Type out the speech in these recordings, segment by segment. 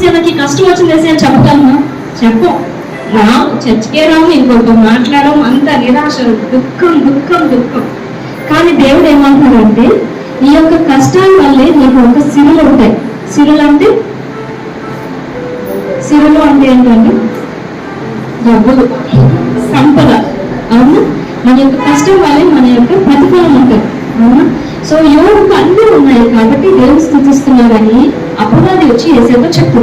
సేవకి కష్టం వచ్చింది అని చెప్తాము చెప్పు. రాము చర్చికే రాము ఇంకొకటి మాట్లాడడం అంత నిరాశ దుఃఖం దుఃఖం దుఃఖం. కానీ దేవుడు ఏమంటున్నాడంటే ఈ యొక్క కష్టాల వల్లే నీకు ఒక సిరులు ఉంటాయి. సిరులు అంటే? సిరులు అంటే ఏంటంటే డబ్బులు. సంపద. అవునా? మన యొక్క కష్టం వల్లే మన యొక్క ప్రతి సో యోగుకు అన్నీ ఉన్నాయి కాబట్టి దేవుడు స్థుతిస్తున్నాడని అపవాది వచ్చి ఏసేదో చెప్పు.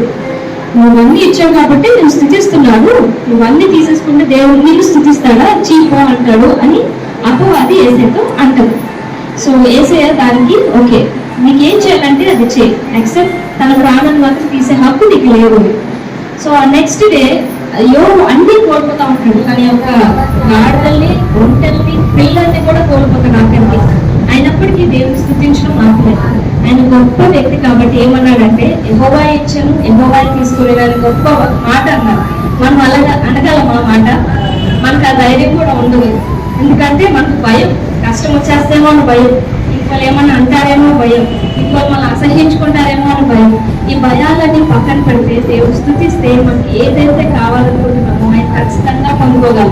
నువ్వన్నీ ఇచ్చావు కాబట్టి నేను స్థుతిస్తున్నాడు నువ్వన్నీ తీసేసుకుంటే దేవుడు నిన్ను స్థుతిస్తాడా? చీపో అంటాడు అని అపవాది ఏసేతో అంటాడు సో ఏసే దానికి ఓకే నీకేం చేయాలంటే అది చేయి. యాక్సెప్ట్ తన ప్రాణం మాత్రం తీసే హక్కు నీకు లేదు. సో ఆ నెక్స్ట్ డే యోగు అన్ని కోల్పోతా ఉంటాడు. కానీ ఒక గాడిదల్ని ఒంటల్ని పిల్లల్ని కూడా కోల్పోతాడు అక్కడికి. విషయం ఆపలేదు ఆయన గొప్ప వ్యక్తి కాబట్టి ఏమన్నాడంటే ఎహోవా ఇచ్చాను ఎహోవా తీసుకునేదాన్ని గొప్ప మాట అన్నారు మనం అలాగా అనగలం ఆ మాట? మనకు ఆ ధైర్యం కూడా ఉండదు. ఎందుకంటే మనకు భయం. కష్టం వచ్చేస్తేమో అని భయం. ఇంకోళ్ళు ఏమన్నా అంటారేమో భయం. ఇంకోళ్ళు మనం అసహించుకుంటారేమో అని భయం. ఈ భయాలన్నీ పక్కన పెడితే దేవుడు స్థుతిస్తే మనకి ఏదైతే కావాలనుకుంటున్నామో ఆయన ఖచ్చితంగా పొందుకోగలం.